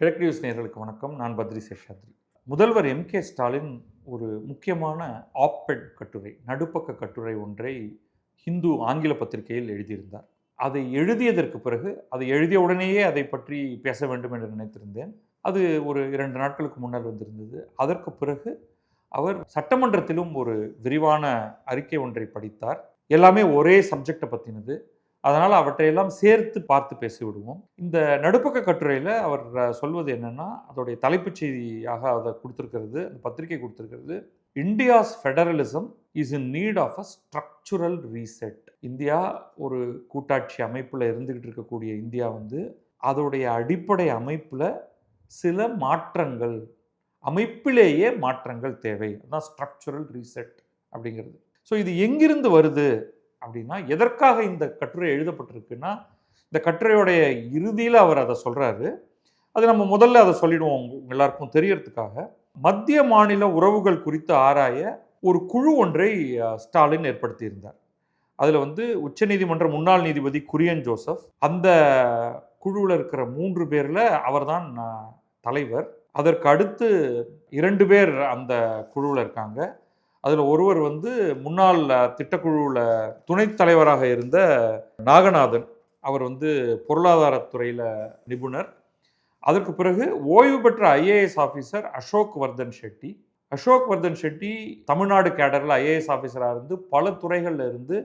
கிழக்கு நியூஸ் நேர்களுக்கு வணக்கம். நான் பத்ரி சேஷாத்ரி. முதல்வர் எம். கே. ஸ்டாலின் ஒரு முக்கியமான ஆப்பெட் கட்டுரை நடுப்பக்க கட்டுரை ஒன்றை ஹிந்து ஆங்கில பத்திரிகையில் எழுதியிருந்தார். அதை எழுதியதற்கு பிறகு அதை எழுதிய உடனேயே அதை பற்றி பேச வேண்டும் என்று நினைத்திருந்தேன். அது ஒரு இரண்டு நாட்களுக்கு முன்னர் வந்திருந்தது. அதற்கு பிறகு அவர் சட்டமன்றத்திலும் ஒரு விரிவான அறிக்கை ஒன்றை படித்தார். எல்லாமே ஒரே சப்ஜெக்டை பற்றினது அதனால் அவற்றையெல்லாம் சேர்த்து பார்த்து பேசிவிடுவோம். இந்த நடுப்பக்க கட்டுரையில் அவர் சொல்வது என்னென்னா அதோடைய தலைப்புச் செய்தியாக அதை கொடுத்துருக்கிறது அந்த பத்திரிகை கொடுத்துருக்கிறது India's federalism is in need of a structural reset. India ஒரு கூட்டாட்சி அமைப்பில் இருந்துக்கிட்டு இருக்கக்கூடிய இந்தியா வந்து அதோடைய அடிப்படை அமைப்பில் சில மாற்றங்கள் அமைப்பிலேயே மாற்றங்கள் தேவை. அதான் ஸ்ட்ரக்சுரல் ரீசெட் அப்படிங்கிறது. ஸோ இது எங்கிருந்து வருது? அப்படின்னா எதற்காக இந்த கட்டுரை எழுதப்பட்டிருக்குன்னா இந்த கட்டுரையோடைய இறுதியில் அவர் அதை சொல்கிறாரு அது நம்ம முதல்ல அதை சொல்லிடுவோம் எல்லாருக்கும் தெரியறதுக்காக. மத்திய மாநில உறவுகள் குறித்து ஆராய ஒரு குழு ஒன்றை ஸ்டாலின் ஏற்படுத்தியிருந்தார். அதில் வந்து உச்சநீதிமன்ற முன்னாள் நீதிபதி குரியன் ஜோசப் அந்த குழுவில் இருக்கிற மூன்று பேரில் அவர்தான் தலைவர். அதற்கு அடுத்து இரண்டு பேர் அந்த குழுவில் இருக்காங்க. அதில் ஒருவர் வந்து முன்னாள் திட்டக்குழுவில் துணைத் தலைவராக இருந்த நாகநாதன் அவர் வந்து பொருளாதாரத்துறையில் நிபுணர். அதற்கு பிறகு ஓய்வு பெற்ற ஐஏஎஸ் ஆஃபீஸர் அசோக் வர்தன் ஷெட்டி. அசோக் வர்தன் ஷெட்டி தமிழ்நாடு கேடரில் ஐஏஎஸ் ஆஃபீஸராக இருந்து பல துறைகளில் இருந்து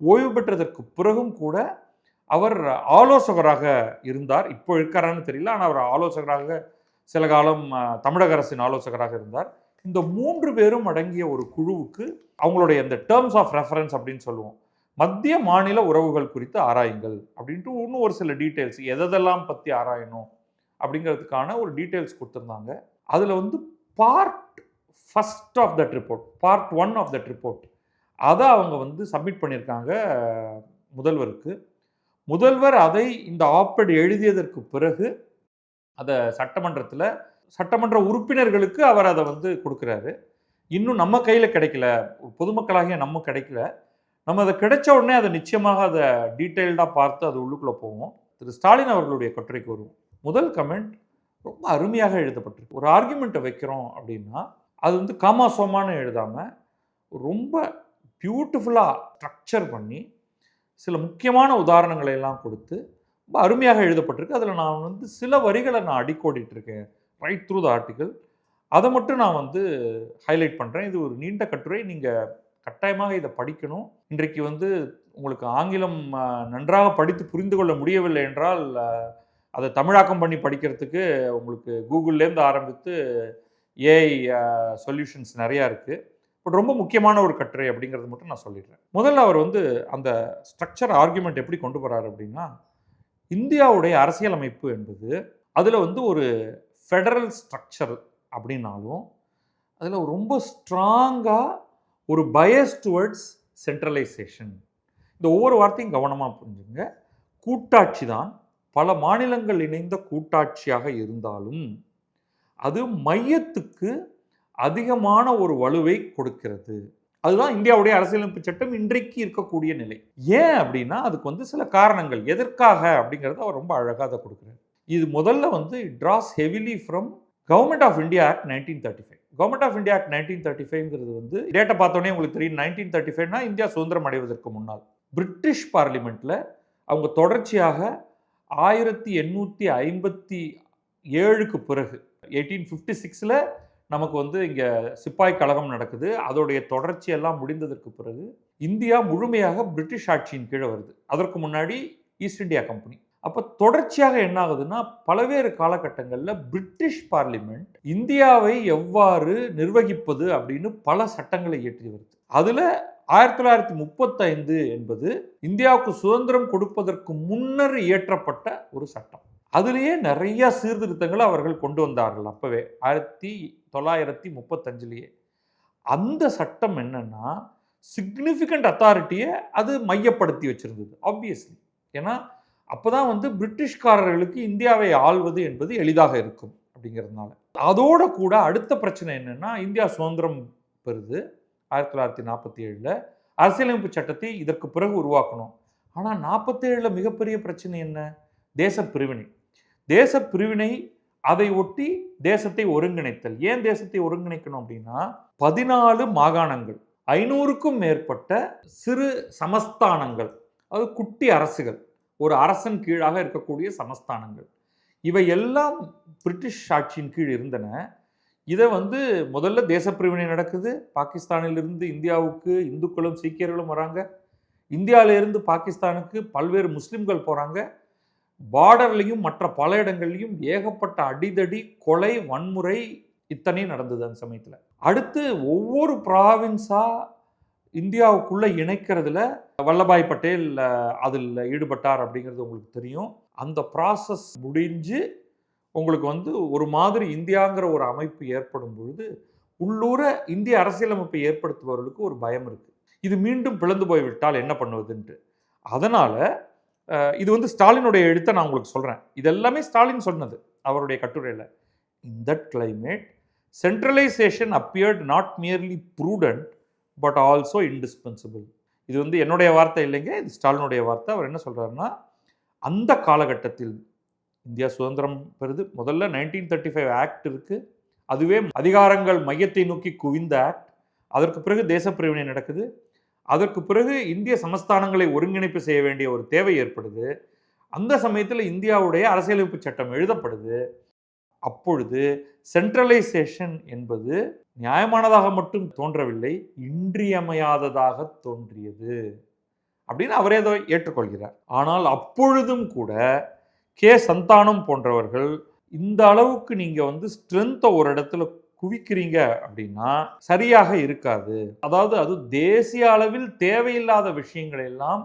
ஓய்வு பெற்றதற்கு பிறகும் கூட அவர் ஆலோசகராக இருந்தார். இப்போ இருக்காரான்னு தெரியல. ஆனால் அவர் ஆலோசகராக சில காலம் தமிழக அரசின் ஆலோசகராக இருந்தார். இந்த மூன்று பேரும் அடங்கிய ஒரு குழுவுக்கு அவங்களுடைய இந்த டேர்ம்ஸ் ஆஃப் ரெஃபரன்ஸ் அப்படின்னு சொல்லுவோம். மத்திய மாநில உறவுகள் குறித்து ஆராயுங்கள் அப்படின்ட்டு இன்னும் ஒரு சில டீட்டெயில்ஸ் எதெல்லாம் பற்றி ஆராயணும் அப்படிங்கிறதுக்கான ஒரு டீட்டெயில்ஸ் கொடுத்துருந்தாங்க. அதில் வந்து part first of that report part one of that report அதை அவங்க வந்து சப்மிட் பண்ணியிருக்காங்க முதல்வருக்கு. முதல்வர் அதை இந்த ஆப்பட் எழுதியதற்கு பிறகு அதை சட்டமன்றத்தில் சட்டமன்ற உறுப்பினர்களுக்கு அவர் அதை வந்து கொடுக்குறாரு. இன்னும் நம்ம கையில் கிடைக்கல. பொதுமக்களாகிய நம்ம கிடைக்கல. நம்ம அதை கிடைச்ச உடனே அதை நிச்சயமாக அதை டீட்டெயில்டாக பார்த்து அது உள்ளுக்குள்ளே போவோம் திரு. ஸ்டாலின் அவர்களுடைய கட்டுரைக்கு வருவோம் முதல் கமெண்ட் ரொம்ப அருமையாக எழுதப்பட்டிருக்கு. ஒரு ஆர்குமெண்ட்டை வைக்கிறோம் அப்படின்னா அது வந்து காமாசோமான்னு எழுதாமல் ரொம்ப பியூட்டிஃபுல்லாக ஸ்ட்ரக்சர் பண்ணி சில முக்கியமான உதாரணங்களை எல்லாம் கொடுத்து ரொம்ப அருமையாக எழுதப்பட்டிருக்கு. அதில் நான் வந்து சில வரிகளை நான் அடிக்கோடிட்டு இருக்கேன். ரைட் த்ரூ த ஆர்டிக்கல் அதை மட்டும் நான் வந்து ஹைலைட் பண்ணுறேன் இது ஒரு நீண்ட கட்டுரை. நீங்கள் கட்டாயமாக இதை படிக்கணும். இன்றைக்கு வந்து உங்களுக்கு ஆங்கிலம் நன்றாக படித்து புரிந்து கொள்ள முடியவில்லை என்றால் அதை தமிழாக்கம் பண்ணி படிக்கிறதுக்கு உங்களுக்கு கூகுள்லேருந்து ஆரம்பித்து ஏஐ சொல்யூஷன்ஸ் நிறையா இருக்குது பட் ரொம்ப முக்கியமான ஒரு கட்டுரை அப்படிங்கிறது மட்டும் நான் சொல்லிடுறேன். முதல்ல அவர் வந்து அந்த ஸ்ட்ரக்சர் ஆர்குமெண்ட் எப்படி கொண்டு போகிறாரு அப்படின்னா இந்தியாவுடைய அரசியலமைப்பு என்பது அதில் வந்து ஒரு ஃபெடரல் ஸ்ட்ரக்சர் அப்படின்னாலும் அதில் ரொம்ப ஸ்ட்ராங்காக ஒரு பயஸ் டுவர்ட்ஸ் சென்ட்ரலைசேஷன் இந்த ஒவ்வொரு வார்த்தையும் கவனமாக புரிஞ்சுங்க. கூட்டாட்சி தான். பல மாநிலங்கள் இணைந்த கூட்டாட்சியாக இருந்தாலும் அது மையத்துக்கு அதிகமான ஒரு வலுவை கொடுக்கிறது. அதுதான் இந்தியாவுடைய அரசியலமைப்பு சட்டம் இன்றைக்கு இருக்கக்கூடிய நிலை. ஏன் அப்படின்னா அதுக்கு வந்து சில காரணங்கள். எதற்காக அப்படிங்கிறத அவர் ரொம்ப அழகாக அதை கொடுக்குறாரு. இது முதல்ல வந்து draws heavily from government of India act nineteen thirty five government of India act nineteen thirty ஃபைவ்ங்கிறது வந்து டேட்டை பார்த்தோன்னே உங்களுக்கு தெரியும். நைன்டீன் தேர்ட்டி ஃபைவ்னா இந்தியா சுதந்திரம் அடைவதற்கு முன்னால். பிரிட்டிஷ் பார்லிமெண்ட்டில் அவங்க தொடர்ச்சியாக ஆயிரத்தி எண்ணூற்றி ஐம்பத்தி ஏழுக்கு பிறகு எயிட்டீன் ஃபிஃப்டி சிக்ஸில் நமக்கு வந்து இங்கே சிப்பாய் கழகம் நடக்குது. அதோடைய தொடர்ச்சியெல்லாம் முடிந்ததற்கு பிறகு இந்தியா முழுமையாக பிரிட்டிஷ் ஆட்சியின் கீழே வருது. அதற்கு முன்னாடி ஈஸ்ட் இந்தியா கம்பெனி அப்போ தொடர்ச்சியாக என்ன ஆகுதுன்னா பல்வேறு காலகட்டங்களில் பிரிட்டிஷ் பார்லிமெண்ட் இந்தியாவை எவ்வாறு நிர்வகிப்பது அப்படின்னு பல சட்டங்களை இயற்றி வருது. அதில் ஆயிரத்தி தொள்ளாயிரத்தி முப்பத்தைந்து என்பது இந்தியாவுக்கு சுதந்திரம் கொடுப்பதற்கு முன்னர் இயற்றப்பட்ட ஒரு சட்டம். அதுலேயே நிறைய சீர்திருத்தங்களை அவர்கள் கொண்டு வந்தார்கள் அப்போவே ஆயிரத்தி தொள்ளாயிரத்தி முப்பத்தஞ்சுலேயே. அந்த சட்டம் என்னன்னா சிக்னிஃபிகண்ட் அத்தாரிட்டியை அது மையப்படுத்தி வச்சிருந்தது ஆப்வியஸ்லி ஏன்னா அப்பதான் வந்து பிரிட்டிஷ்காரர்களுக்கு இந்தியாவை ஆள்வது என்பது எளிதாக இருக்கும் அப்படிங்கிறதுனால. அதோட கூட அடுத்த பிரச்சனை என்னென்னா இந்தியா சுதந்திரம் பெறுது ஆயிரத்தி தொள்ளாயிரத்தி நாற்பத்தி ஏழில். அரசியலமைப்பு சட்டத்தை இதற்கு பிறகு உருவாக்கணும். ஆனால் நாற்பத்தேழில் மிகப்பெரிய பிரச்சனை என்ன? தேச பிரிவினை. தேச பிரிவினை அதை ஒட்டி தேசத்தை ஒருங்கிணைத்தல். ஏன் தேசத்தை ஒருங்கிணைக்கணும் அப்படின்னா பதினாலு மாகாணங்கள் ஐநூறுக்கும் மேற்பட்ட சிறு சமஸ்தானங்கள் அது குட்டி அரசுகள் ஒரு அரசன் கீழாக இருக்கக்கூடிய சமஸ்தானங்கள். இவை எல்லாம் பிரிட்டிஷ் ஆட்சியின் கீழ் இருந்தன. இதை வந்து முதல்ல தேசப்பிரிவினை நடக்குது. பாகிஸ்தானிலிருந்து இந்தியாவுக்கு இந்துக்களும் சீக்கியர்களும் வராங்க. இந்தியாவிலிருந்து பாகிஸ்தானுக்கு பல்வேறு முஸ்லிம்கள் போகிறாங்க பார்டர்லையும் மற்ற பல இடங்கள்லையும் ஏகப்பட்ட அடிதடி கொலை வன்முறை இத்தனையும் நடந்தது அந்த சமயத்தில். அடுத்து ஒவ்வொரு ப்ராவின்ஸாக இந்தியாவுக்குள்ளே இணைக்கிறதுல வல்லபாய் பட்டேல் அதில் ஈடுபட்டார் அப்படிங்கிறது உங்களுக்கு தெரியும். அந்த ப்ராசஸ் முடிஞ்சு உங்களுக்கு வந்து ஒரு மாதிரி இந்தியாங்கிற ஒரு அமைப்பு ஏற்படும் பொழுது உள்ளூர இந்திய அரசியலமைப்பை ஏற்படுத்துபவர்களுக்கு ஒரு பயம் இருக்குது இது மீண்டும் பிளந்து போய்விட்டால் என்ன பண்ணுவதுன்ட்டு. அதனால் இது வந்து ஸ்டாலினுடைய எழுத்தை நான் உங்களுக்கு சொல்கிறேன் இதெல்லாமே ஸ்டாலின் சொன்னது அவருடைய கட்டுரையில். In that climate centralisation appeared not merely prudent but also indispensable இது வந்து என்னுடைய வார்த்தை இல்லைங்க இது ஸ்டாலினுடைய வார்த்தை. அவர் என்ன சொல்கிறாருன்னா அந்த காலகட்டத்தில் இந்தியா சுதந்திரம் பெறுது. முதல்ல நைன்டீன் தேர்ட்டி ஃபைவ் ஆக்ட் இருக்குது அதுவே அதிகாரங்கள் மையத்தை நோக்கி குவிந்த ஆக்ட் அதற்கு பிறகு தேசப்பிரிவினை நடக்குது. அதற்கு பிறகு இந்திய சமஸ்தானங்களை ஒருங்கிணைப்பு செய்ய வேண்டிய ஒரு தேவை ஏற்படுது. அந்த சமயத்தில் இந்தியாவுடைய அரசியலமைப்பு சட்டம் எழுதப்படுது. அப்பொழுது சென்ட்ரலைசேஷன் என்பது நியாயமானதாக மட்டும் தோன்றவில்லை இன்றியமையாததாக தோன்றியது அப்படின்னு அவரே அதை ஏற்றுக்கொள்கிறார். ஆனால் அப்பொழுதும் கூட கே. சந்தானம் போன்றவர்கள் இந்த அளவுக்கு நீங்கள் வந்து ஸ்ட்ரென்த்தை ஒரு இடத்துல குவிக்கிறீங்க அப்படின்னா சரியாக இருக்காது. அதாவது அது தேசிய அளவில் தேவையில்லாத விஷயங்களை எல்லாம்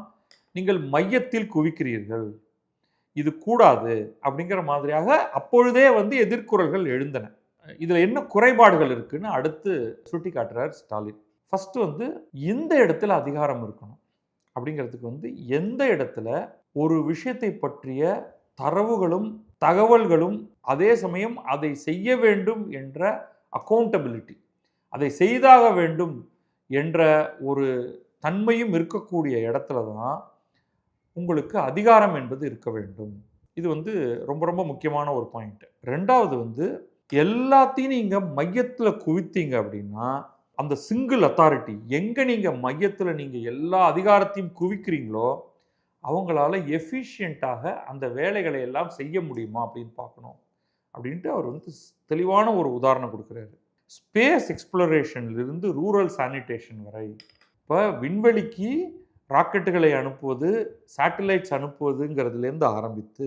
நீங்கள் மையத்தில் குவிக்கிறீர்கள். இது கூடாது அப்படிங்கிற மாதிரியாக அப்பொழுதே வந்து எதிர்குரல்கள் எழுந்தன. இதில் என்ன குறைபாடுகள் இருக்குன்னு அடுத்து சுட்டி காட்டுறார் ஸ்டாலின். ஃபஸ்ட்டு வந்து எந்த இடத்துல அதிகாரம் இருக்கணும். அப்படிங்கிறதுக்கு வந்து எந்த இடத்துல ஒரு விஷயத்தை பற்றிய தரவுகளும் தகவல்களும் அதே சமயம் அதை செய்ய வேண்டும் என்ற அக்கௌண்டபிலிட்டி அதை செய்தாக வேண்டும் என்ற ஒரு தன்மையும் இருக்கக்கூடிய இடத்துல தான் உங்களுக்கு அதிகாரம் என்பது இருக்க வேண்டும். இது வந்து ரொம்ப ரொம்ப முக்கியமான ஒரு பாயிண்ட் ரெண்டாவது வந்து எல்லாத்தையும் நீங்கள் மையத்தில் குவித்தீங்க அப்படின்னா அந்த சிங்கிள் அத்தாரிட்டி எங்கே நீங்கள் மையத்தில் நீங்கள் எல்லா அதிகாரத்தையும் குவிக்கிறீங்களோ அவங்களால எஃபிஷியண்ட்டாக அந்த வேலைகளை எல்லாம் செய்ய முடியுமா அப்படின்னு பார்க்கணும். அப்படின்ட்டு அவர் வந்து தெளிவான ஒரு உதாரணம் கொடுக்குறாரு. ஸ்பேஸ் எக்ஸ்ப்ளரேஷன்லேருந்து ரூரல் சானிடேஷன் வரை இப்போ விண்வெளிக்கு ராக்கெட்டுகளை அனுப்புவது சேட்டலைட்ஸ் அனுப்புவதுங்கிறதுலேருந்து ஆரம்பித்து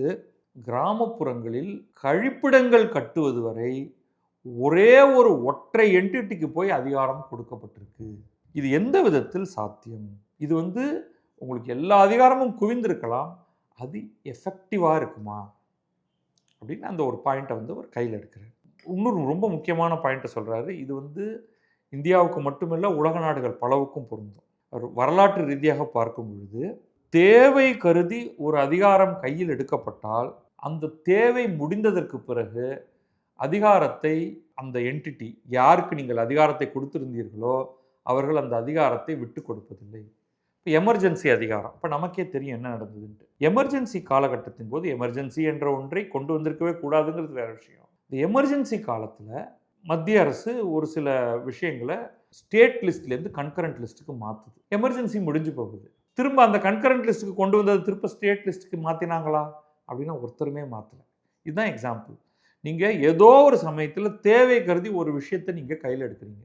கிராமப்புறங்களில் கழிப்பிடங்கள் கட்டுவது வரை ஒரே ஒரு ஒற்றை என்டிட்டிக்கு போய் அதிகாரம் கொடுக்கப்பட்டிருக்கு. இது எந்த விதத்தில் சாத்தியம்? இது வந்து உங்களுக்கு எல்லா அதிகாரமும் குவிந்திருக்கலாம் அது எஃபெக்டிவாக இருக்குமா? அப்படின்னு அந்த ஒரு பாயிண்ட்டை வந்து அவர் கையில் எடுக்கிறார். இன்னொரு ரொம்ப முக்கியமான பாயிண்ட்டை சொல்கிறாரு இது வந்து இந்தியாவுக்கு மட்டுமில்ல உலக நாடுகள் பலவுக்கும் பொருந்தும். வரலாற்று ரீதியாக பார்க்கும் பொழுது தேவை கருதி ஒரு அதிகாரம் கையில் எடுக்கப்பட்டால் அந்த தேவை முடிந்ததற்கு பிறகு அதிகாரத்தை அந்த என்டிட்டி யாருக்கு நீங்கள் அதிகாரத்தை கொடுத்திருந்தீர்களோ அவர்கள் அந்த அதிகாரத்தை விட்டு கொடுப்பதில்லை. இப்போ எமர்ஜென்சி அதிகாரம். இப்போ நமக்கே தெரியும் என்ன நடந்ததுன்ட்டு. எமர்ஜென்சி காலகட்டத்தின் போது எமர்ஜென்சி என்ற ஒன்றை கொண்டு வந்திருக்கவே கூடாதுங்கிறது வேற விஷயம். இந்த எமர்ஜென்சி காலத்தில் மத்திய அரசு ஒரு சில விஷயங்களை ஸ்டேட் லிஸ்ட்லேருந்து கன்கரண்ட் லிஸ்ட்டுக்கு மாற்றுது எமர்ஜென்சி முடிஞ்சு போகுது. திரும்ப அந்த கன்கரண்ட் லிஸ்ட்டுக்கு கொண்டு வந்தது திரும்ப ஸ்டேட் லிஸ்ட்டுக்கு மாற்றினாங்களா அப்படின்னா ஒருத்தருமே மாற்றலை இதுதான் எக்ஸாம்பிள். நீங்கள் ஏதோ ஒரு சமயத்தில் தேவை கருதி ஒரு விஷயத்தை நீங்கள் கையில் எடுக்கிறீங்க.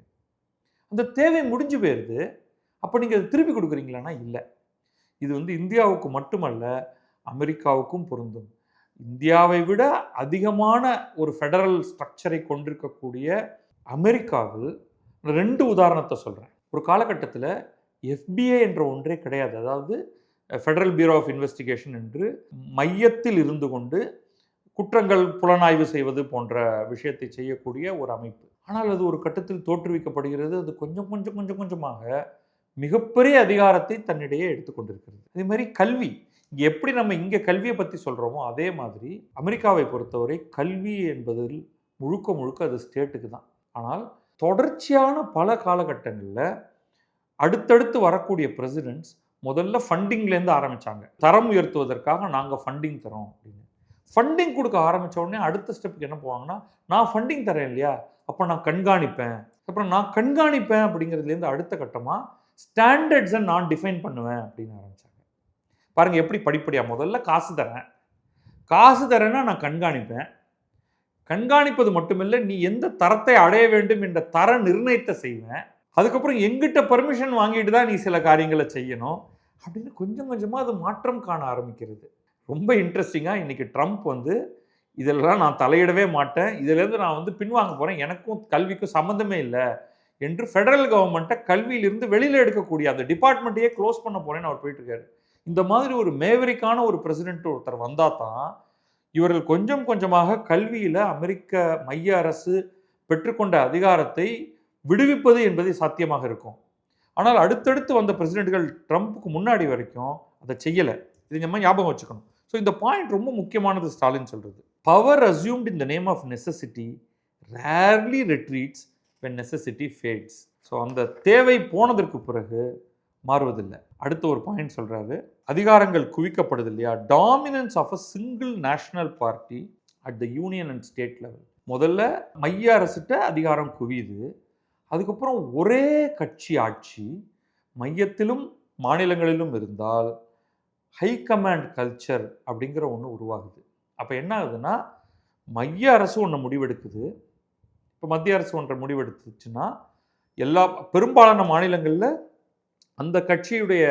அந்த தேவை முடிஞ்சு போயிடுது அப்போ நீங்கள் அதை திருப்பி கொடுக்குறீங்களான்னா இல்லை. இது வந்து இந்தியாவுக்கு மட்டுமல்ல அமெரிக்காவுக்கும் பொருந்தும். இந்தியாவை விட அதிகமான ஒரு ஃபெடரல் ஸ்ட்ரக்சரை கொண்டிருக்கக்கூடிய அமெரிக்காவில் ரெண்டு உதாரணத்தை சொல்கிறேன் ஒரு காலகட்டத்தில் எஃபிஐ என்ற ஒன்றே கிடையாது. அதாவது ஃபெடரல் பியூரோ ஆஃப் இன்வெஸ்டிகேஷன் என்று மையத்தில் இருந்து கொண்டு குற்றங்கள் புலனாய்வு செய்வது போன்ற விஷயத்தை செய்யக்கூடிய ஒரு அமைப்பு. ஆனால் அது ஒரு கட்டத்தில் தோற்றுவிக்கப்படுகிறது. அது கொஞ்சம் கொஞ்சம் கொஞ்சம் கொஞ்சமாக மிகப்பெரிய அதிகாரத்தை தன்னிடையே எடுத்துக்கொண்டிருக்கிறது அதே மாதிரி கல்வி. இங்கே எப்படி நம்ம இங்கே கல்வியை பற்றி சொல்கிறோமோ அதே மாதிரி அமெரிக்காவை பொறுத்தவரை கல்வி என்பதில் முழுக்க முழுக்க அது ஸ்டேட்டுக்கு தான். ஆனால் தொடர்ச்சியான பல காலகட்டங்களில் அடுத்தடுத்து வரக்கூடிய பிரசிடென்ட்ஸ் முதல்ல ஃபண்டிங்லேருந்து ஆரம்பித்தாங்க தரம் உயர்த்துவதற்காக நாங்கள் ஃபண்டிங் தரோம் அப்படின்னு. ஃபண்டிங் கொடுக்க ஆரம்பித்த உடனே அடுத்த ஸ்டெப்புக்கு என்ன போவாங்கன்னா நான் ஃபண்டிங் தரேன் இல்லையா? அப்போ நான் கண்காணிப்பேன். அப்புறம் நான் கண்காணிப்பேன் அப்படிங்கிறதுலேருந்து அடுத்த கட்டமாக ஸ்டாண்டர்ட்ஸை நான் டிஃபைன் பண்ணுவேன் அப்படின்னு ஆரம்பிச்சாங்க. பாருங்கள் எப்படி படிப்படியாக முதல்ல காசு தரேன். காசு தரேன்னா நான் கண்காணிப்பேன். கண்காணிப்பது மட்டுமில்லை நீ எந்த தரத்தை அடைய வேண்டும் என்ற தர நிர்ணயத்தை செய்வேன். அதுக்கப்புறம் எங்கிட்ட பர்மிஷன் வாங்கிட்டு தான் நீ சில காரியங்களை செய்யணும். அப்படின்னு கொஞ்சம் கொஞ்சமாக அது மாற்றம் காண ஆரம்பிக்கிறது. ரொம்ப இன்ட்ரெஸ்டிங்காக இன்றைக்கி ட்ரம்ப் வந்து இதெல்லாம் நான் தலையிடவே மாட்டேன். இதிலேருந்து நான் வந்து பின்வாங்க போகிறேன் எனக்கும் கல்விக்கும் சம்மந்தமே இல்லை என்று ஃபெடரல் கவர்மெண்ட்டை கல்வியிலிருந்து வெளியில் எடுக்கக்கூடிய அந்த டிபார்ட்மெண்ட்டையே க்ளோஸ் பண்ண போகிறேன்னு அவர் போயிட்டுருக்காரு இந்த மாதிரி ஒரு மேவரிக்கான ஒரு பிரசிடென்ட் ஒருத்தர் வந்தால் தான் இவர்கள் கொஞ்சம் கொஞ்சமாக கல்வியில் அமெரிக்க மைய அரசு பெற்றுக்கொண்ட அதிகாரத்தை விடுவிப்பது என்பது சாத்தியமாக இருக்கும். ஆனால் அடுத்தடுத்து வந்த பிரசிடென்ட்கள் ட்ரம்ப்புக்கு முன்னாடி வரைக்கும் அதை செய்யலை. இது நம்ம ஞாபகம் வச்சுக்கணும். ஸோ இந்த பாயிண்ட் ரொம்ப முக்கியமானது ஸ்டாலின் சொல்கிறது power assumed in the name of necessity rarely retreats when necessity fades so அந்த தேவை போனதற்கு பிறகு மாறுவதில்லை. அடுத்த ஒரு பாயிண்ட் சொல்கிறாரு அதிகாரங்கள் குவிக்கப்படுது இல்லையா dominance of a single national party at the union and state level முதல்ல மைய அரசுகிட்ட அதிகாரம் குவியுது. அதுக்கப்புறம் ஒரே கட்சி ஆட்சி மையத்திலும் மாநிலங்களிலும் இருந்தால் ஹை கமாண்ட் கல்ச்சர் அப்படிங்கிற ஒன்று உருவாகுது. அப்போ என்ன ஆகுதுன்னா மைய அரசு ஒன்று முடிவெடுக்குது. இப்போ மத்திய அரசு ஒன்றை முடிவெடுத்துச்சுன்னா எல்லா பெரும்பாலான மாநிலங்களில் அந்த கட்சியுடைய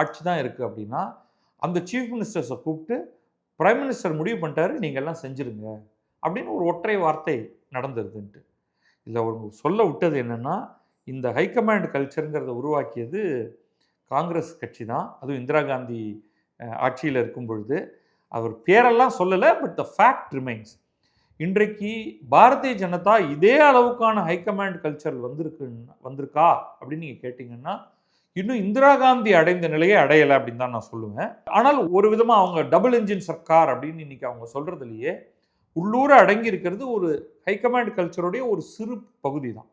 ஆட்சி தான் இருக்குது அப்படின்னா அந்த சீஃப் மினிஸ்டர்ஸை கூப்பிட்டு பிரைம் மினிஸ்டர் முடிவு பண்ணிட்டாரு நீங்கள்லாம் செஞ்சுருங்க அப்படின்னு ஒரு ஒற்றை வார்த்தை நடந்துருதுன்ட்டு இதில் அவங்க சொல்ல விட்டது என்னென்னா இந்த ஹைகமாண்ட் கல்ச்சருங்கிறத உருவாக்கியது காங்கிரஸ் கட்சி தான். அதுவும் இந்திரா காந்தி ஆட்சியில் இருக்கும் பொழுது. அவர் பேரெல்லாம் சொல்லலை பட் த ஃபேக்ட் ரிமைன்ஸ் இன்றைக்கு பாரதிய ஜனதா இதே அளவுக்கான ஹைகமாண்ட் கல்ச்சர் வந்திருக்கு வந்திருக்கா? அப்படின்னு நீங்கள் கேட்டிங்கன்னா இன்னும் இந்திரா காந்தி அடைந்த நிலையை அடையலை அப்படின்னு தான் நான் சொல்லுவேன். ஆனால் ஒரு விதமாக அவங்க டபுள் இன்ஜின் சர்க்கார் அப்படின்னு இன்னைக்கு அவங்க சொல்கிறதுலையே உள்ளூர அடங்கி இருக்கிறது ஒரு ஹைகமாண்ட் கல்ச்சருடைய ஒரு சிறு பகுதி தான்.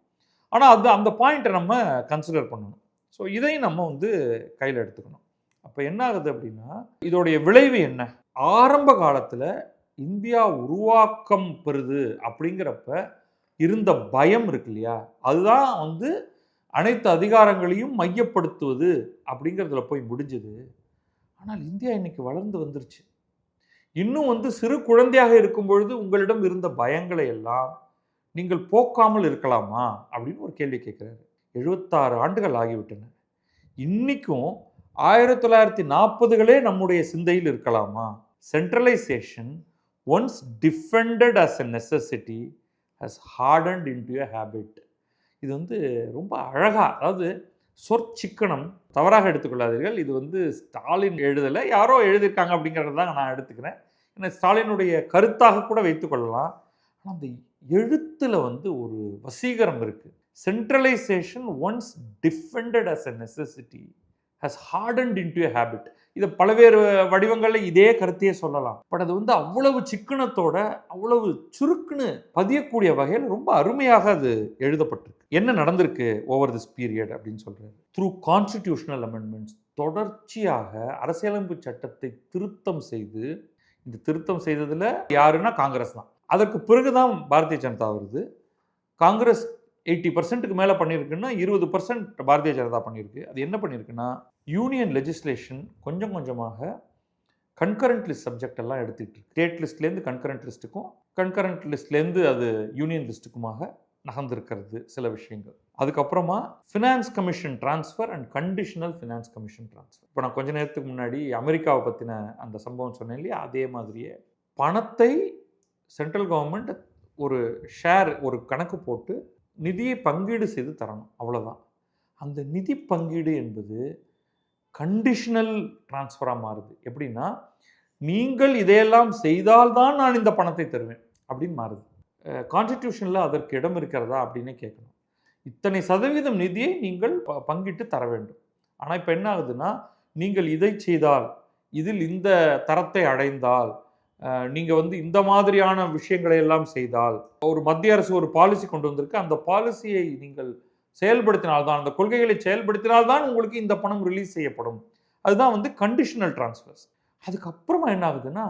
ஆனால் அது அந்த பாயிண்ட்டை நம்ம கன்சிடர் பண்ணணும். ஸோ இதையும் நம்ம வந்து கையில் எடுத்துக்கணும். அப்போ என்ன ஆகுது அப்படின்னா இதோடைய விளைவு என்ன? ஆரம்ப காலத்தில் இந்தியா உருவாக்கம் பெறுது அப்படிங்கிறப்ப இருந்த பயம் இருக்கு இல்லையா? அதுதான் வந்து அனைத்து அதிகாரங்களையும் மையப்படுத்துவது அப்படிங்கிறதுல போய் முடிஞ்சது. ஆனால் இந்தியா இன்னைக்கு வளர்ந்து வந்துருச்சு. இன்னும் வந்து சிறு குழந்தையாக இருக்கும் பொழுது உங்களிடம் இருந்த பயங்களை எல்லாம் நீங்கள் போக்காமல் இருக்கலாமா அப்படின்னு ஒரு கேள்வி கேட்குறாரு. எழுபத்தாறு ஆண்டுகள் ஆகிவிட்டன. இன்னைக்கும் ஆயிரத்தி தொள்ளாயிரத்தி நாற்பதுகளே நம்முடைய சிந்தையில் இருக்கலாமா? Centralisation once defended as a necessity has hardened in to habit இது வந்து ரொம்ப அழகாக அதாவது சொற்சிக்கனம் தவறாக எடுத்துக்கொள்ளாதீர்கள். இது வந்து ஸ்டாலின் எழுதலை யாரோ எழுதியிருக்காங்க அப்படிங்கிறத தான் நான் எடுத்துக்கிறேன். ஏன்னா ஸ்டாலினுடைய கருத்தாக கூட வைத்துக்கொள்ளலாம் ஆனால் அந்த எழுத்தில் வந்து ஒரு வசீகரம் இருக்குது centralisation once defended as a necessity has hardened into a habit இதை பல்வேறு வடிவங்களில் இதே கருத்தையே சொல்லலாம். பட் அது வந்து அவ்வளவு சிக்கனத்தோட அவ்வளவு சுருக்குன்னு பதியக்கூடிய வகையில் ரொம்ப அருமையாக அது எழுதப்பட்டிருக்கு. என்ன நடந்திருக்கு ஓவர் திஸ் பீரியட் அப்படின்னு சொல்கிறேன் த்ரூ கான்ஸ்டிடியூஷனல் அமெண்ட்மெண்ட்ஸ் தொடர்ச்சியாக அரசியலமைப்பு சட்டத்தை திருத்தம் செய்து இந்த திருத்தம் செய்ததில் யாருன்னா காங்கிரஸ் தான். அதற்கு பிறகுதான் பாரதிய ஜனதா வருது. காங்கிரஸ் எயிட்டி பர்சன்ட்டுக்கு மேலே பண்ணியிருக்குன்னா இருபது பர்சன்ட் பாரதிய ஜனதா பண்ணியிருக்கு. அது என்ன பண்ணியிருக்குன்னா யூனியன் லெஜிஸ்லேஷன் கொஞ்சம் கொஞ்சமாக கன்கரண்ட் லிஸ்ட் சப்ஜெக்ட் எல்லாம் எடுத்துக்கிட்டு ஸ்டேட் லிஸ்ட்லேருந்து கன்கரண்ட் லிஸ்ட்டுக்கும் கன்கரண்ட் லிஸ்ட்லேருந்து அது யூனியன் லிஸ்ட்டுக்குமாக நகர்ந்திருக்கிறது சில விஷயங்கள். அதுக்கப்புறமா finance commission transfer and conditional finance commission transfer இப்போ நான் கொஞ்ச நேரத்துக்கு முன்னாடி அமெரிக்காவை பற்றின அந்த சம்பவம் சொன்னேன் இல்லையா? அதே மாதிரியே பணத்தை சென்ட்ரல் கவர்மெண்ட் ஒரு ஷேர் ஒரு கணக்கு போட்டு நிதியை பங்கீடு செய்து தரணும். அவ்வளோதான் அந்த நிதி பங்கீடு என்பது கண்டிஷனல் டிரான்ஸ்ஃபராக மாறுது. எப்படின்னா நீங்கள் இதையெல்லாம் செய்தால்தான் நான் இந்த பணத்தை தருவேன் அப்படின்னு மாறுது. கான்ஸ்டிடியூஷனில் அதற்கு இடம் இருக்கிறதா அப்படின்னு கேட்கணும். இத்தனை சதவீதம் நிதியை நீங்கள் ப- பங்கிட்டு தர வேண்டும். ஆனால் இப்போ என்ன ஆகுதுன்னா நீங்கள் இதை செய்தால் இதில் இந்த தரத்தை அடைந்தால் நீங்கள் வந்து இந்த மாதிரியான விஷயங்களை எல்லாம் செய்தால் ஒரு மத்திய அரசு ஒரு பாலிசி கொண்டு வந்திருக்கு. அந்த பாலிசியை நீங்கள் செயல்படுத்தினால்தான் அந்த கொள்கைகளை செயல்படுத்தினால்தான் உங்களுக்கு இந்த பணம் ரிலீஸ் செய்யப்படும். அதுதான் வந்து கண்டிஷனல் டிரான்ஸ்ஃபர்ஸ் அதுக்கப்புறமா என்ன ஆகுதுன்னா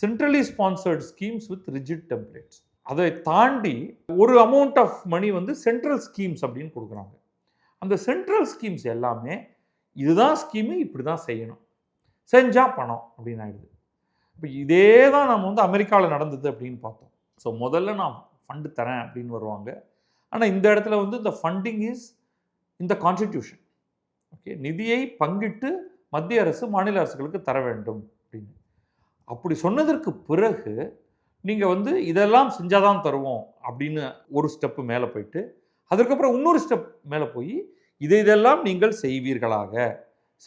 centrally sponsored schemes with rigid templates அதை தாண்டி ஒரு அமௌண்ட் ஆஃப் மணி வந்து சென்ட்ரல் ஸ்கீம்ஸ் அப்படின்னு கொடுக்குறாங்க. அந்த சென்ட்ரல் ஸ்கீம்ஸ் எல்லாமே இதுதான் ஸ்கீமு இப்படி தான் செய்யணும். செஞ்சால் பணம் அப்படின்னு ஆகிடுது இப்போ இதே தான் நம்ம வந்து அமெரிக்காவில் நடந்தது அப்படின்னு பார்த்தோம். ஸோ முதல்ல நான் ஃபண்டு தரேன் அப்படின்னு வருவாங்க. ஆனால் இந்த இடத்துல வந்து இந்த ஃபண்டிங் இஸ் இந்த கான்ஸ்டிடியூஷன் ஓகே நிதியை பங்கிட்டு மத்திய அரசு மாநில அரசுகளுக்கு தர வேண்டும் அப்படின்னு. அப்படி சொன்னதற்கு பிறகு நீங்கள் வந்து இதெல்லாம் செஞ்சால் தான் தருவோம் அப்படின்னு ஒரு ஸ்டெப்பு மேலே போயிட்டு அதற்கப்புறம் இன்னொரு ஸ்டெப் மேலே போய் இதை இதெல்லாம் நீங்கள் செய்வீர்களாக?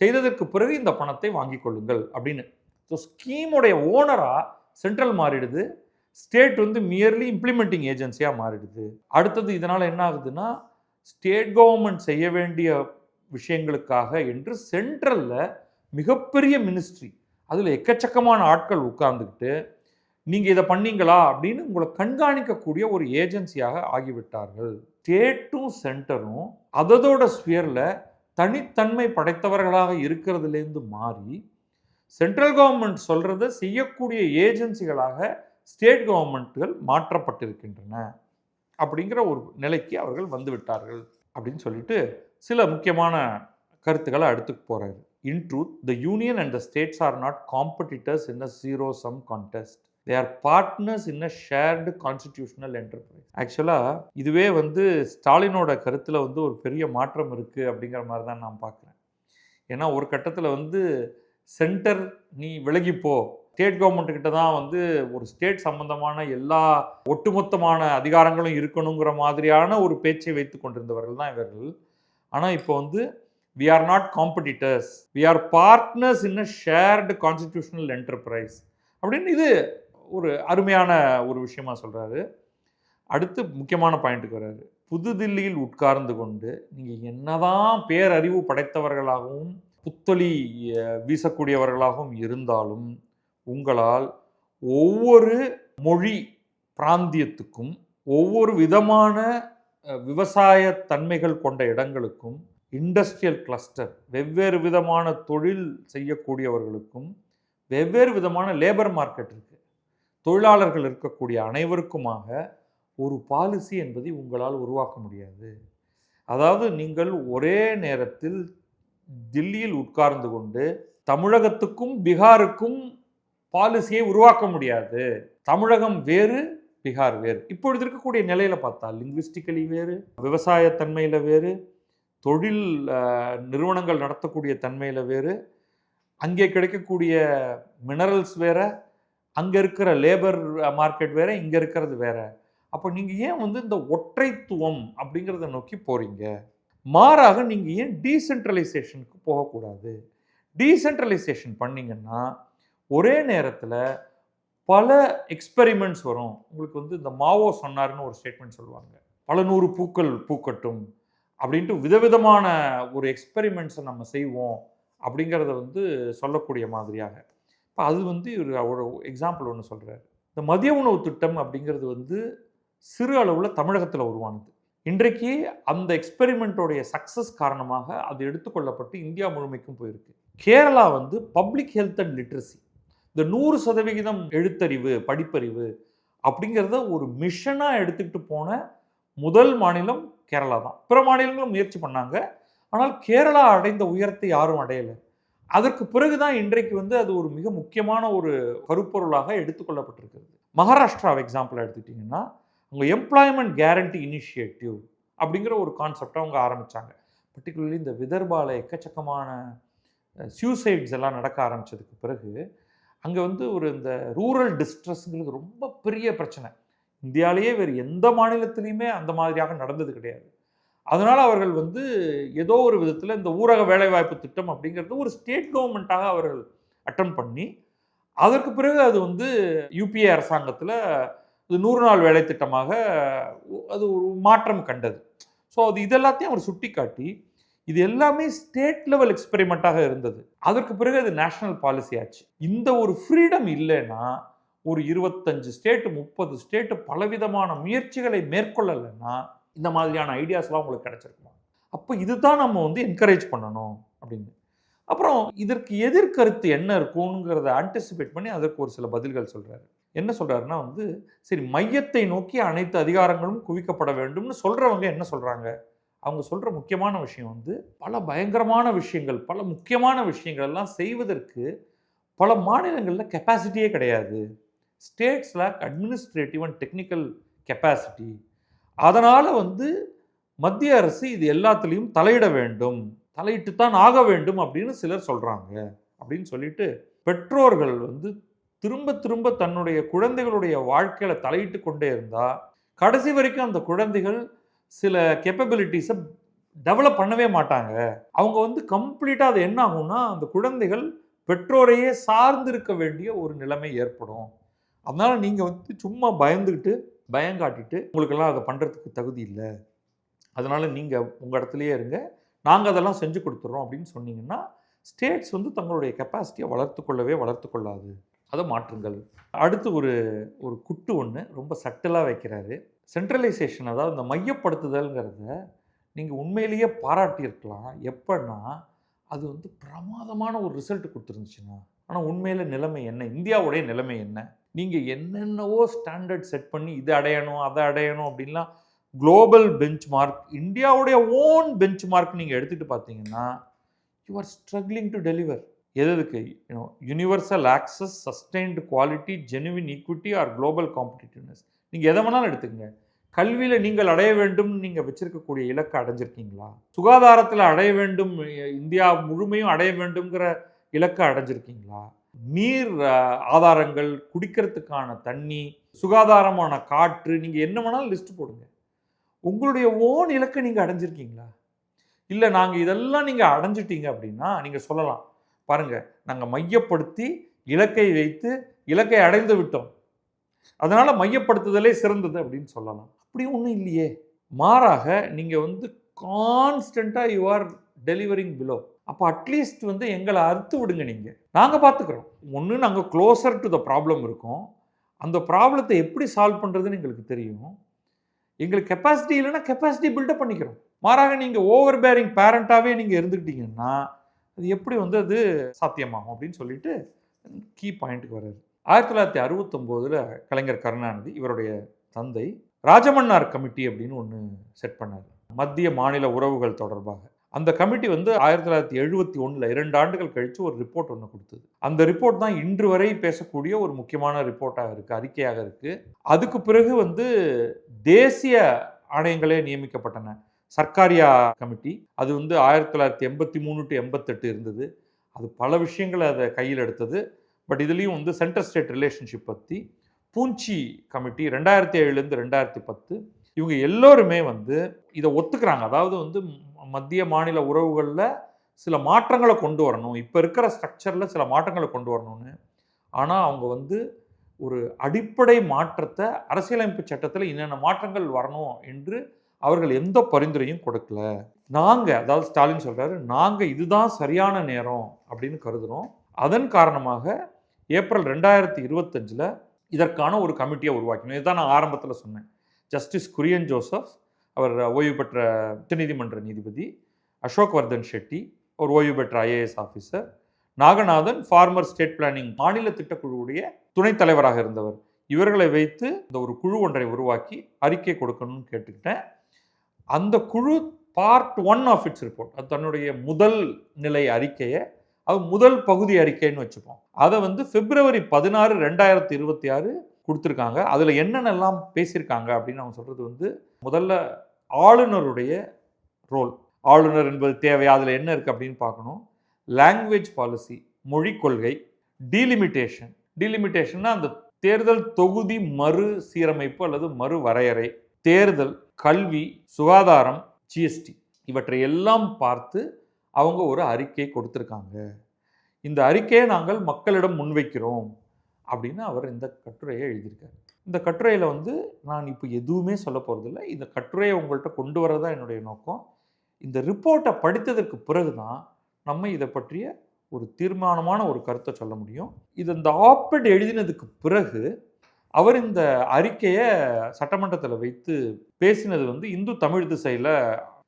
செய்ததற்கு பிறகு இந்த பணத்தை வாங்கிக் கொள்ளுங்கள் அப்படின்னு. ஸோ ஸ்கீமுடைய ஓனராக சென்ட்ரல் மாறிடுது. ஸ்டேட் வந்து மியர்லி இம்ப்ளிமெண்டிங் ஏஜென்சியாக மாறிடுது. அடுத்தது இதனால் என்ன ஆகுதுன்னா ஸ்டேட் கவர்மெண்ட் செய்ய வேண்டிய விஷயங்களுக்காக என்று சென்ட்ரலில் மிகப்பெரிய மினிஸ்ட்ரி அதில் எக்கச்சக்கமான ஆட்கள் உட்கார்ந்துக்கிட்டு நீங்கள் இதை பண்ணீங்களா? அப்படின்னு உங்களை கண்காணிக்கக்கூடிய ஒரு ஏஜென்சியாக ஆகிவிட்டார்கள். ஸ்டேட்டும் சென்டரும் அததோட ஸ்பியரில் தனித்தன்மை படைத்தவர்களாக இருக்கிறதுலேருந்து மாறி சென்ட்ரல் கவர்மெண்ட் சொல்கிறத செய்யக்கூடிய ஏஜென்சிகளாக ஸ்டேட் கவர்மெண்ட்டுகள் மாற்றப்பட்டிருக்கின்றன அப்படிங்கிற ஒரு நிலைக்கு அவர்கள் வந்துவிட்டார்கள் அப்படின்னு சொல்லிட்டு சில முக்கியமான கருத்துக்களை அடுத்துக்கு போகிறாரு in truth the union and the states are not competitors in a zero sum contest they are partners in a shared constitutional enterprise ஆக்சுவலாக இதுவே வந்து ஸ்டாலினோட கருத்தில் வந்து ஒரு பெரிய மாற்றம் இருக்குது அப்படிங்கிற மாதிரி தான் நான் பார்க்குறேன். ஏன்னா ஒரு கட்டத்தில் வந்து சென்டர் நீ விலகிப்போ ஸ்டேட் கவர்மெண்ட் கிட்ட தான் வந்து ஒரு ஸ்டேட் சம்பந்தமான எல்லா ஒட்டுமொத்தமான அதிகாரங்களும் இருக்கணுங்கிற மாதிரியான ஒரு பேச்சை வைத்து கொண்டிருந்தவர்கள் தான் இவர்கள். ஆனால் இப்போ வந்து we are not competitors we are partners in a shared constitutional enterprise அப்படின்னு இது ஒரு அருமையான ஒரு விஷயமா சொல்கிறாரு அடுத்து முக்கியமான பாயிண்ட்டுக்கு வர்றாரு. புதுதில்லியில் உட்கார்ந்து கொண்டு நீங்கள் என்னதான் பேரறிவு படைத்தவர்களாகவும் புத்தொலி வீசக்கூடியவர்களாகவும் இருந்தாலும் உங்களால் ஒவ்வொரு மொழி பிராந்தியத்துக்கும் ஒவ்வொரு விதமான விவசாய தன்மைகள் கொண்ட இடங்களுக்கும் இண்டஸ்ட்ரியல் கிளஸ்டர் வெவ்வேறு விதமான தொழில் செய்யக்கூடியவர்களுக்கும் வெவ்வேறு விதமான லேபர் மார்க்கெட் இருக்குது தொழிலாளர்கள் இருக்கக்கூடிய அனைவருக்குமாக ஒரு பாலிசி என்பதை உங்களால் உருவாக்க முடியாது. அதாவது நீங்கள் ஒரே நேரத்தில் தில்லியில் உட்கார்ந்து கொண்டு தமிழகத்துக்கும் பீகாருக்கும் பாலிசியை உருவாக்க முடியாது. தமிழகம் வேறு பீகார் வேறு. இப்பொழுது இருக்கக்கூடிய நிலையில் பார்த்தா லிங்குவிஸ்டிக்கலி வேறு விவசாய தன்மையில் வேறு தொழில் நிறுவனங்கள் நடத்தக்கூடிய தன்மையில் வேறு அங்கே கிடைக்கக்கூடிய மினரல்ஸ் வேறு அங்கே இருக்கிற லேபர் மார்க்கெட் வேறு இங்கே இருக்கிறது வேறு. அப்போ நீங்கள் ஏன் வந்து இந்த ஒற்றைத்துவம் அப்படிங்கிறத நோக்கி போகிறீங்க மாறாக நீங்கள் ஏன் டீசென்ட்ரலைசேஷனுக்கு போகக்கூடாது? டீசென்ட்ரலைசேஷன் பண்ணீங்கன்னா ஒரே நேரத்தில் பல எக்ஸ்பெரிமெண்ட்ஸ் வரும். உங்களுக்கு வந்து இந்த மாவோ சொன்னாருன்னு ஒரு ஸ்டேட்மெண்ட் சொல்லுவாங்க. பல நூறு பூக்கள் பூக்கட்டும் அப்படின்ட்டு விதவிதமான ஒரு எக்ஸ்பெரிமெண்ட்ஸை நம்ம செய்வோம் அப்படிங்கிறத வந்து சொல்லக்கூடிய மாதிரியாக. இப்போ அது வந்து ஒரு ஒரு எக்ஸாம்பிள் ஒன்று சொல்கிறாரு இந்த மதிய உணவு திட்டம் அப்படிங்கிறது வந்து சிறு அளவில் தமிழகத்தில் உருவானது. இன்றைக்கு அந்த எக்ஸ்பெரிமெண்ட்டோடைய சக்ஸஸ் காரணமாக அது எடுத்துக்கொள்ளப்பட்டு இந்தியா முழுமைக்கும் போயிருக்கு. கேரளா வந்து பப்ளிக் ஹெல்த் அண்ட் லிட்ரஸி இந்த நூறு சதவிகிதம் எழுத்தறிவு படிப்பறிவு அப்படிங்கிறத ஒரு மிஷனாக எடுத்துக்கிட்டு போன முதல் மாநிலம் கேரளா தான். பிற மாநிலங்களும் முயற்சி பண்ணாங்க. ஆனால் கேரளா அடைந்த உயரத்தை யாரும் அடையலை. அதற்கு பிறகுதான் இன்றைக்கு வந்து அது ஒரு மிக முக்கியமான ஒரு கருப்பொருளாக எடுத்துக்கொள்ளப்பட்டிருக்கிறது. மகாராஷ்டிரா எக்ஸாம்பிள் எடுத்துக்கிட்டிங்கன்னா அவங்க எம்ப்ளாய்மெண்ட் கேரண்டி இனிஷியேட்டிவ் அப்படிங்கிற ஒரு கான்செப்டை அவங்க ஆரம்பித்தாங்க பர்டிகுலர்லி இந்த விதர்பால எக்கச்சக்கமான சூசைட்ஸ் எல்லாம் நடக்க ஆரம்பித்ததுக்கு பிறகு அங்கே வந்து ஒரு இந்த ரூரல் டிஸ்ட்ரெஸ்ங்கிறது ரொம்ப பெரிய பிரச்சனை. இந்தியாவிலேயே வேறு எந்த மாநிலத்திலையுமே அந்த மாதிரியாக நடந்தது கிடையாது. அதனால் அவர்கள் வந்து ஏதோ ஒரு விதத்தில் இந்த ஊரக வேலைவாய்ப்பு திட்டம் அப்படிங்கிறது ஒரு ஸ்டேட் கவர்மெண்ட்டாக அவர்கள் அட்டம் பண்ணி அதற்கு பிறகு அது வந்து யூபிஏ அரசாங்கத்தில் இது நூறு நாள் வேலை திட்டமாக அது ஒரு மாற்றம் கண்டது. ஸோ அது இதெல்லாத்தையும் அவர் சுட்டி காட்டி இது எல்லாமே ஸ்டேட் லெவல் எக்ஸ்பெரிமெண்ட்டாக இருந்தது. அதற்கு பிறகு அது நேஷனல் பாலிசி ஆச்சு. இந்த ஒரு ஃப்ரீடம் இல்லைன்னா ஒரு இருபத்தஞ்சு ஸ்டேட்டு முப்பது ஸ்டேட்டு பலவிதமான முயற்சிகளை மேற்கொள்ளலைன்னா இந்த மாதிரியான ஐடியாஸ்லாம் உங்களுக்கு கிடைச்சிருக்குமா? அப்போ இதுதான் நம்ம வந்து என்கரேஜ் பண்ணணும் அப்படின்னு. அப்புறம் இதற்கு எதிர்கருத்து என்ன இருக்குங்கிறத ஆன்டிசிபேட் பண்ணி அதற்கு ஒரு சில பதில்கள் சொல்கிறாரு என்ன சொல்கிறாருன்னா வந்து சரி மையத்தை நோக்கி அனைத்து அதிகாரங்களும் குவிக்கப்பட வேண்டும்னு சொல்கிறவங்க என்ன சொல்கிறாங்க அவங்க சொல்கிற முக்கியமான விஷயம் வந்து பல பயங்கரமான விஷயங்கள் பல முக்கியமான விஷயங்கள் எல்லாம் செய்வதற்கு பல மாநிலங்களில் கெப்பாசிட்டியே கிடையாது. States lack administrative and technical capacity அதனால் வந்து மத்திய அரசு இது எல்லாத்துலேயும் தலையிட வேண்டும். தலையிட்டு தான் ஆக வேண்டும் அப்படின்னு சிலர் சொல்கிறாங்க அப்படின்னு சொல்லிட்டு பெற்றோர்கள் வந்து திரும்ப திரும்ப தன்னுடைய குழந்தைகளுடைய வாழ்க்கையில் தலையிட்டு கொண்டே இருந்தால் கடைசி வரைக்கும் அந்த குழந்தைகள் சில கேப்பபிலிட்டிஸை டெவலப் பண்ணவே மாட்டாங்க. அவங்க வந்து கம்ப்ளீட்டாக அது என்ன ஆகும்னா அந்த குழந்தைகள் பெற்றோரையே சார்ந்திருக்க வேண்டிய ஒரு நிலைமை ஏற்படும். அதனால் நீங்கள் வந்து சும்மா பயந்துக்கிட்டு பயம் காட்டிட்டு உங்களுக்கெல்லாம் அதை பண்ணுறதுக்கு தகுதி இல்லை. அதனால் நீங்கள் உங்கள் இடத்துலையே இருங்க. நாங்கள் அதெல்லாம் செஞ்சு கொடுத்துட்றோம் அப்படின்னு சொன்னீங்கன்னா ஸ்டேட்ஸ் வந்து தங்களுடைய கெப்பாசிட்டியை வளர்த்து கொள்ளவே வளர்த்து கொள்ளாது. அதை மாற்றுங்கள். அடுத்து ஒரு ஒரு குட்டு ஒன்று ரொம்ப சட்டலாக வைக்கிறாரு. சென்ட்ரலைசேஷன் அதாவது இந்த மையப்படுத்துதல்ங்கிறத நீங்கள் உண்மையிலேயே பாராட்டியிருக்கலாம். எப்படின்னா அது வந்து பிரமாதமான ஒரு ரிசல்ட் கொடுத்துருந்துச்சுன்னா ஆனால் உண்மையில் நிலைமை என்ன? இந்தியாவுடைய நிலைமை என்ன? நீங்கள் என்னென்னவோ ஸ்டாண்டர்ட் செட் பண்ணி இது அடையணும் அதை அடையணும் அப்படின்லாம் குளோபல் பெஞ்ச் மார்க் இந்தியாவுடைய ஓன் பெஞ்ச் மார்க் நீங்கள் எடுத்துகிட்டு பார்த்தீங்கன்னா you are struggling to deliver எதுக்கு? You know universal access sustained quality genuine equity or global competitiveness நீங்கள் எதை வேணாலும் எடுத்துக்கங்க. கல்வியில் நீங்கள் அடைய வேண்டும் நீங்கள் வச்சுருக்கக்கூடிய இலக்கை அடைஞ்சிருக்கீங்களா? சுகாதாரத்தில் அடைய வேண்டும் இந்தியா முழுமையும் அடைய வேண்டும்ங்கிற இலக்கை அடைஞ்சிருக்கீங்களா? நீர் ஆதாரங்கள் குடிக்கிறதுக்கான தண்ணி சுகாதாரமான காற்று நீங்கள் என்ன வேணாலும் லிஸ்ட் போடுங்க. உங்களுடைய ஓன் இலக்கை நீங்கள் அடைஞ்சிருக்கீங்களா? இல்லை நாங்கள் இதெல்லாம் நீங்கள் அடைஞ்சிட்டீங்க அப்படின்னா நீங்கள் சொல்லலாம். பாருங்க நாங்கள் மையப்படுத்தி இலக்கை வைத்து இலக்கை அடைந்து விட்டோம். அதனால் மையப்படுத்துதலே சிறந்தது அப்படின்னு சொல்லலாம். அப்படி ஒன்றும் இல்லையே. மாறாக நீங்கள் வந்து கான்ஸ்டண்ட்டாக யூ ஆர் டெலிவரிங் பிலோ அப்போ அட்லீஸ்ட் வந்து எங்களை அறுத்து விடுங்க நீங்கள் நாங்கள் பார்த்துக்குறோம் ஒன்று நாங்கள் க்ளோசர் டு த ப்ராப்ளம் இருக்கோம். அந்த ப்ராப்ளத்தை எப்படி சால்வ் பண்ணுறதுன்னு எங்களுக்கு தெரியும். எங்களுக்கு கெப்பாசிட்டி இல்லைன்னா கெப்பாசிட்டி பில்டப் பண்ணிக்கிறோம். மாறாக நீங்கள் ஓவர் பேரிங் பேரண்ட்டாகவே நீங்கள் இருந்துக்கிட்டீங்கன்னா அது எப்படி வந்து அது சாத்தியமாகும் அப்படின்னு சொல்லிட்டு கீ பாயிண்ட்டுக்கு வர்றாரு ஆயிரத்தி தொள்ளாயிரத்தி அறுபத்தொம்போதில் கலைஞர் கருணாநிதி இவருடைய தந்தை ராஜமன்னார் கமிட்டி அப்படின்னு ஒன்று செட் பண்ணார். மத்திய மாநில உறவுகள் தொடர்பாக. அந்த கமிட்டி வந்து ஆயிரத்தி தொள்ளாயிரத்தி எழுபத்தி ஒன்றில் இரண்டு ஆண்டுகள் கழித்து ஒரு ரிப்போர்ட் ஒன்று கொடுத்தது. அந்த ரிப்போர்ட் தான் இன்று வரை பேசக்கூடிய ஒரு முக்கியமான ரிப்போர்ட்டாக இருக்குது அறிக்கையாக இருக்குது அதுக்கு பிறகு வந்து தேசிய ஆணையங்களே நியமிக்கப்பட்டன. சர்க்காரியா கமிட்டி. அது வந்து ஆயிரத்தி தொள்ளாயிரத்தி எண்பத்தி மூணு டு எண்பத்தெட்டு இருந்தது. அது பல விஷயங்களை அதை கையில் எடுத்தது. பட் இதுலேயும் வந்து சென்டர் ஸ்டேட் ரிலேஷன்ஷிப் பற்றி பூஞ்சி கமிட்டி ரெண்டாயிரத்தி ஏழுலேருந்து ரெண்டாயிரத்தி பத்து இவங்க எல்லோருமே வந்து இதை ஒத்துக்கிறாங்க. அதாவது வந்து மத்திய மாநில உறவுகளில் சில மாற்றங்களை கொண்டு வரணும். இப்போ இருக்கிற ஸ்ட்ரக்சரில் சில மாற்றங்களை கொண்டு வரணும்னு. ஆனால் அவங்க வந்து ஒரு அடிப்படை மாற்றத்தை அரசியலமைப்பு சட்டத்தில் என்னென்ன மாற்றங்கள் வரணும் என்று அவர்கள் எந்த பரிந்துரையும் கொடுக்கல. நாங்கள் அதாவது ஸ்டாலின் சொல்கிறாரு நாங்கள் இதுதான் சரியான நேரம் அப்படின்னு கருதுகிறோம் அதன் காரணமாக ஏப்ரல் ரெண்டாயிரத்தி இருபத்தஞ்சில் இதற்கான ஒரு கமிட்டியை உருவாக்கணும் இதுதான் நான் ஆரம்பத்தில் சொன்னேன். ஜஸ்டிஸ் குரியன் ஜோசப் அவர் ஓய்வு பெற்ற உச்சநீதிமன்ற நீதிபதி அசோக் வர்தன் ஷெட்டி ஒரு ஓய்வு பெற்ற IAS officer Naganathan former state planning மாநில திட்டக்குழுவுடைய துணைத் தலைவராக இருந்தவர். இவர்களை வைத்து இந்த ஒரு குழு ஒன்றை உருவாக்கி அறிக்கை கொடுக்கணும்னு கேட்டுக்கிட்டேன். அந்த குழு part one of its report. அது தன்னுடைய முதல் நிலை அறிக்கையை அது முதல் பகுதி அறிக்கைன்னு வச்சுப்போம். அதை வந்து பிப்ரவரி பதினாறு ரெண்டாயிரத்தி இருபத்தி ஆறு கொடுத்துருக்காங்க. அதில் என்னென்னலாம் பேசியிருக்காங்க அப்படின்னு அவங்க சொல்கிறது வந்து முதல்ல ஆளுநருடைய ரோல் ஆளுநர் என்பது தேவை. அதில் என்ன இருக்குது அப்படின்னு பார்க்கணும். லாங்குவேஜ் பாலிசி மொழிக் கொள்கை டீலிமிட்டேஷன் டீலிமிட்டேஷன்னா அந்த தேர்தல் தொகுதி மறு சீரமைப்பு அல்லது மறு வரையறை தேர்தல் கல்வி சுகாதாரம் ஜிஎஸ்டி இவற்றை எல்லாம் பார்த்து அவங்க ஒரு அறிக்கை கொடுத்துருக்காங்க. இந்த அறிக்கையை நாங்கள் மக்களிடம் முன்வைக்கிறோம் அப்படின்னு அவர் இந்த கட்டுரையை எழுதியிருக்காரு. இந்த கட்டுரையில் வந்து நான் இப்போ எதுவுமே சொல்ல போகிறதில்ல இந்த கட்டுரையை உங்கள்கிட்ட கொண்டு வரதா என்னுடைய நோக்கம். இந்த ரிப்போர்ட்டை படித்ததற்கு பிறகு தான் நம்ம இதை பற்றிய ஒரு தீர்மானமான ஒரு கருத்தை சொல்ல முடியும். இது இந்த ஆப்பட் எழுதினதுக்கு பிறகு அவர் இந்த அறிக்கையை சட்டமன்றத்தில் வைத்து பேசினது வந்து இந்து தமிழ் திசையில்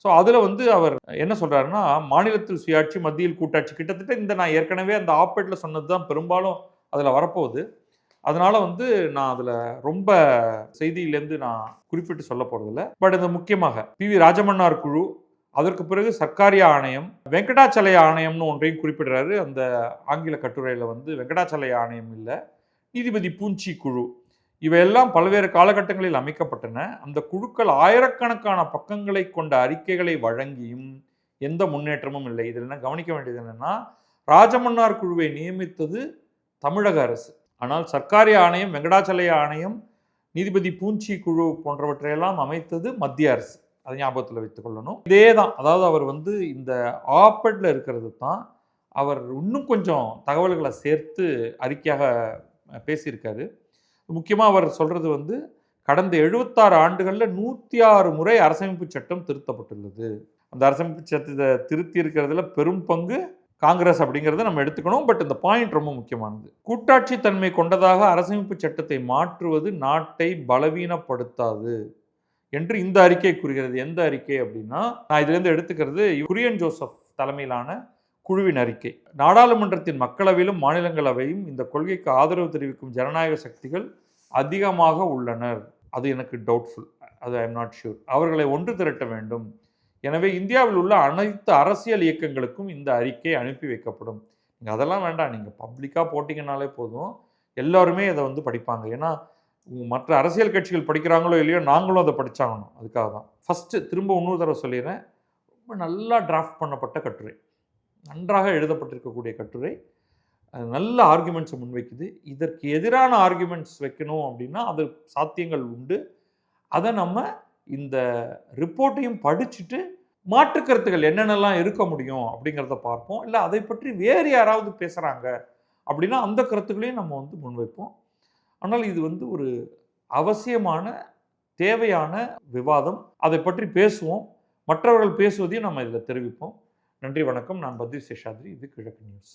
ஸோ அதில் வந்து அவர் என்ன சொல்கிறாருன்னா மாநிலத்தில் சுயாட்சி மத்தியில் கூட்டாட்சி கிட்டத்தட்ட இந்த நான் ஏற்கனவே அந்த ஆப்பேட்டில் சொன்னது தான் பெரும்பாலும் அதில் வரப்போகுது. அதனால் வந்து நான் அதில் ரொம்ப செய்தியிலேருந்து நான் குறிப்பிட்டு சொல்ல போகிறதில்ல பட் இந்த முக்கியமாக பி வி ராஜமன்னார் குழு அதற்கு பிறகு சர்க்காரிய ஆணையம் வெங்கடாச்சலய ஆணையம்னு ஒன்றையும் குறிப்பிடுறாரு. அந்த ஆங்கில கட்டுரையில் வந்து வெங்கடாச்சலய ஆணையம் இல்லை. நீதிபதி பூஞ்சி குழு இவையெல்லாம் பல்வேறு காலகட்டங்களில் அமைக்கப்பட்டன. அந்த குழுக்கள் ஆயிரக்கணக்கான பக்கங்களை கொண்ட அறிக்கைகளை வழங்கியும் எந்த முன்னேற்றமும் இல்லை. இதில் என்ன கவனிக்க வேண்டியது என்னென்னா ராஜமன்னார் குழுவை நியமித்தது தமிழக அரசு. ஆனால் சர்க்காரிய ஆணையம் வெங்கடாச்சலய ஆணையம் நீதிபதி பூஞ்சி குழு போன்றவற்றையெல்லாம் அமைத்தது மத்திய அரசு. அதை ஞாபகத்தில் வைத்துக் கொள்ளணும். இதே தான். அதாவது அவர் வந்து இந்த ஆப்பட்ல இருக்கிறது தான் அவர் இன்னும் கொஞ்சம் தகவல்களை சேர்த்து அறிக்கையாக பேசியிருக்காரு. முக்கியமாக அவர் சொல்கிறது வந்து கடந்த எழுபத்தாறு ஆண்டுகளில் நூற்றி ஆறு முறை அரசமைப்பு சட்டம் திருத்தப்பட்டுள்ளது. அந்த அரசமைப்பு சட்டத்தை திருத்தி இருக்கிறதுல பெரும் பங்கு காங்கிரஸ் அப்படிங்கிறத நம்ம எடுத்துக்கணும். பட் இந்த பாயிண்ட் ரொம்ப முக்கியமானது. கூட்டாட்சி தன்மை கொண்டதாக அரசமைப்பு சட்டத்தை மாற்றுவது நாட்டை பலவீனப்படுத்தாது என்று இந்த அறிக்கை கூறுகிறது. எந்த அறிக்கை அப்படின்னா நான் இதுலேருந்து எடுத்துக்கிறது குரியன் ஜோசப் தலைமையிலான குழுவின் அறிக்கை. நாடாளுமன்றத்தின் மக்களவையிலும் மாநிலங்களவையும் இந்த கொள்கைக்கு ஆதரவு தெரிவிக்கும் ஜனநாயக சக்திகள் அதிகமாக உள்ளனர். அது எனக்கு டவுட்ஃபுல் அது ஐ எம் நாட் ஷூர் அவர்களை ஒன்று திரட்ட வேண்டும். எனவே இந்தியாவில் உள்ள அனைத்து அரசியல் இயக்கங்களுக்கும் இந்த அறிக்கை அனுப்பி வைக்கப்படும். நீங்கள் அதெல்லாம் வேண்டாம். நீங்கள் பப்ளிக்காக போட்டிங்கனாலே போதும். எல்லாருமே இதை வந்து படிப்பாங்க. ஏன்னா மற்ற அரசியல் கட்சிகள் படிக்கிறாங்களோ இல்லையோ நாங்களும் அதை படித்தாங்கணும் அதுக்காக தான் ஃபஸ்ட்டு திரும்ப இன்னொரு தடவை சொல்லிடுறேன். ரொம்ப நல்லா டிராஃப்ட் பண்ணப்பட்ட கட்டுரை. நன்றாக எழுதப்பட்டிருக்கக்கூடிய கட்டுரை. அது நல்ல ஆர்குமெண்ட்ஸை முன்வைக்குது. இதற்கு எதிரான ஆர்குமெண்ட்ஸ் வைக்கணும் அப்படின்னா அது சாத்தியங்கள் உண்டு. அதை நம்ம இந்த ரிப்போர்ட்டையும் படிச்சுட்டு மாற்று கருத்துக்கள் என்னென்னலாம் இருக்க முடியும் அப்படிங்கிறத பார்ப்போம். இல்லை அதை பற்றி வேறு யாராவது பேசுகிறாங்க அப்படின்னா அந்த கருத்துக்களையும் நம்ம வந்து முன்வைப்போம். ஆனால் இது வந்து ஒரு அவசியமான தேவையான விவாதம். அதை பற்றி பேசுவோம். மற்றவர்கள் பேசுவதையும் நம்ம இதில் தெரிவிப்போம். நன்றி வணக்கம். நான் பத்ரி சேஷாத்ரி இது கிழக்கு நியூஸ்.